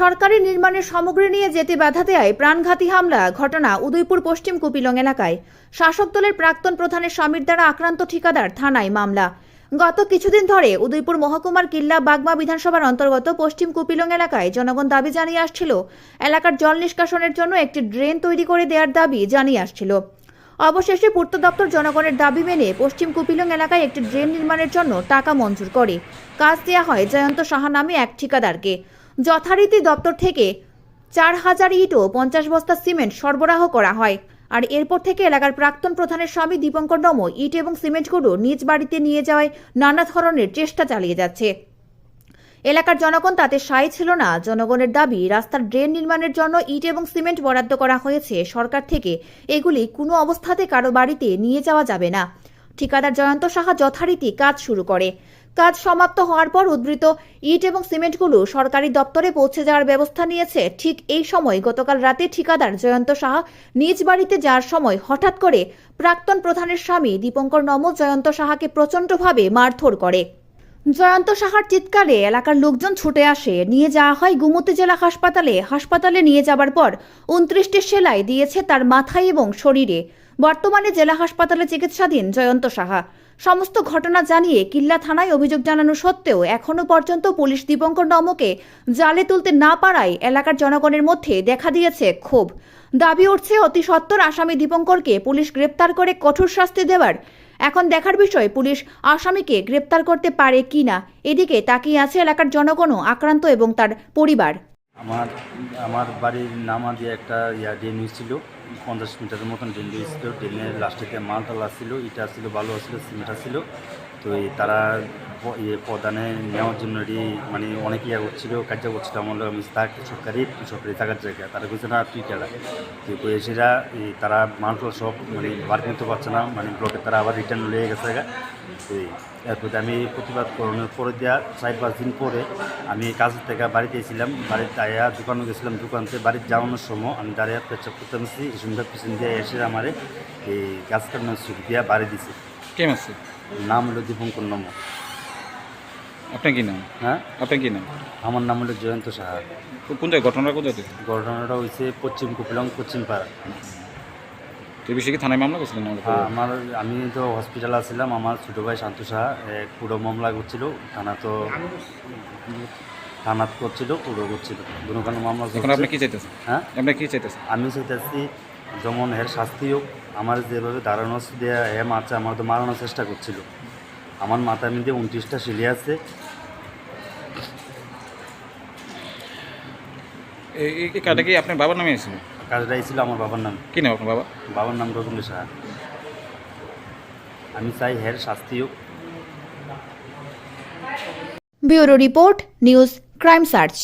সরকারি নির্মাণের সামগ্রী নিয়ে যেতে বাধা দেয় প্রাণঘাতী হামলা, ঘটনা উদয়পুর পশ্চিম কুপিলং এলাকায়। শাসক দলের প্রাক্তন প্রধানের স্বামীর দ্বারা আক্রান্ত ঠিকাদার, থানায় মামলা। গত কিছুদিন ধরে উদয়পুর মহকুমার কিল্লা বাগমা বিধানসভার অন্তর্গত পশ্চিম কুপিলং এলাকায় জনগণ দাবি জানিয়ে আসছিল, এলাকার জল নিষ্কাশনের জন্য একটি ড্রেন তৈরি করে দেওয়ার দাবি জানিয়ে আসছিল। অবশেষে পূর্ত দপ্তর জনগণের দাবি মেনে পশ্চিম কুপিলং এলাকায় একটি ড্রেন নির্মাণের জন্য টাকা মঞ্জুর করে। কাজ দেওয়া হয় জয়ন্ত সাহা নামে এক ঠিকাদারকে। যথারীতি দপ্তর থেকে চার হাজার ইট ও পঞ্চাশ বস্তা সিমেন্ট সরবরাহ করা হয়। আর এরপর থেকে এলাকার প্রাক্তন প্রধানের স্বামী দীপঙ্কর নম ইট এবং সিমেন্টগুলো নিজ বাড়িতে নিয়ে যাওয়ায় নানা ধরনের চেষ্টা চালিয়ে যাচ্ছে। এলাকার জনগণ তাতে সায় ছিল না। জনগণের দাবি, রাস্তার ড্রেন নির্মাণের জন্য ইট এবং সিমেন্ট বরাদ্দ করা হয়েছে। সরকার থেকে এগুলি কোনো অবস্থাতে কারও বাড়িতে নিয়ে যাওয়া যাবে না। ঠিকাদার জয়ন্ত সাহা যথারীতি কাজ শুরু করে। কাজ সমাপ্ত হওয়ার পর উদ্ধৃত ইট এবং সিমেন্টগুলো সরকারি দপ্তরে পৌঁছে যাওয়ার ব্যবস্থা নিয়েছে। ঠিক এই সময় গতকাল রাতে ঠিকাদার জয়ন্ত সাহা নিজ বাড়িতে যাওয়ার সময় হঠাৎ করে প্রাক্তন প্রধানের স্বামী দীপঙ্কর নম জয়ন্ত সাহাকে প্রচণ্ডভাবে মারধর করে। জয়ন্ত সাহার চিৎকারে এলাকার লোকজন ছুটে আসে। নিয়ে যাওয়া হয় গুমতি জেলা হাসপাতালে। হাসপাতালে নিয়ে যাবার পর উনত্রিশটি সেলাই দিয়েছে তার মাথায় এবং শরীরে। বর্তমানে জেলা হাসপাতালে চিকিৎসাধীন জয়ন্ত সাহা। সমস্ত ঘটনা জানিয়ে কিল্লা থানায় অভিযোগ জানানো সত্ত্বেও এখনও পর্যন্ত পুলিশ দীপঙ্কর নমকে জালে তুলতে না পারায় এলাকার জনগণের মধ্যে দেখা দিয়েছে ক্ষোভ। দাবি উঠছে অতি সত্বর আসামি দীপঙ্করকে পুলিশ গ্রেপ্তার করে কঠোর শাস্তি দেওয়ার। এখন দেখার বিষয়, পুলিশ আসামিকে গ্রেপ্তার করতে পারে কি না? এদিকে তাকিয়ে আছে এলাকার জনগণও আক্রান্ত এবং তার পরিবার। আমার আমার বাড়ির নামা দিয়ে একটা ইয়া ড্রেন ছিল পঞ্চাশ মিটারের মতন ড্রেন ছিল ড্রেনের লাস্টেতে মালতলা ছিল, ইটা ছিল, বালু ছিল সিমেন্ট ছিল। তো তারা ইয়ে প্রদানে নেওয়ার জন্য এটি মানে অনেক ইয়া করছিল কার্য করছিল। আমার আমি থাক সরকারি সরকারি থাকার জায়গা। তারা কইছে, না, তুই কেলা? তো এই তারা মালতলা সব মানে বার করতে পারছে না মানে ব্লকে তারা আবার রিটার্ন লেগে গেছে। তো এরপরে আমি প্রতিবাদ করানোর পরে দেওয়া চার পাঁচ দিন পরে আমি কাজ থেকে বাড়িতে এসেছিলাম। বাড়িতে আয়া দোকানে গেছিলাম, দোকানতে বাড়িতে যাওয়ানোর সময় আমি দাঁড়িয়ে পেচ্ছাপ করতে এই পিছন দিয়ে এসে আমারে এই গাছ কাটানোর সুখ দিয়া বাড়ি দিছে। কেম আছে? নাম হলো দীপঙ্কর নম। আপনার কি নাম? হ্যাঁ? আপনার কি নাম? আমার নাম হলো জয়ন্ত সাহা। কো- কোন জায়গায় ঘটনাটা কোন জায়গায় ঘটনাটা হয়েছে পশ্চিম কুপিলং পশ্চিম পাড়া। এই বিষয়ে কি থানায় মামলা করছিলেন হ্যাঁ, আমার আমি তো হসপিটালে আসছিলাম আমার ছোটো ভাই শান্ত সাহা পুরো মামলা করছিল। থানা তো থানাত করছিল পুরো করছিল দুখানে মামলা এখন আপনি কি চাইতেছেন? হ্যাঁ? আপনি কি চাইতেছেন? আমি চাইতেছি যেমন এর শাস্তি হোক আমার যেভাবে দাঁড়ানো দেওয়া হে মারছে আমার তো মারানোর চেষ্টা করছিল। আমার মাথার মধ্যে উনত্রিশটা সিলি আছে। এই কার্ডটা কি আপনার বাবার নামে এসেছিল কাজটা ছিল আমার বাবার নাম। কি নাম আপনার বাবা বাবার নাম রবীন্দ্র সাহা। আমি চাই হের শাস্তি হোক। Bureau report news crime search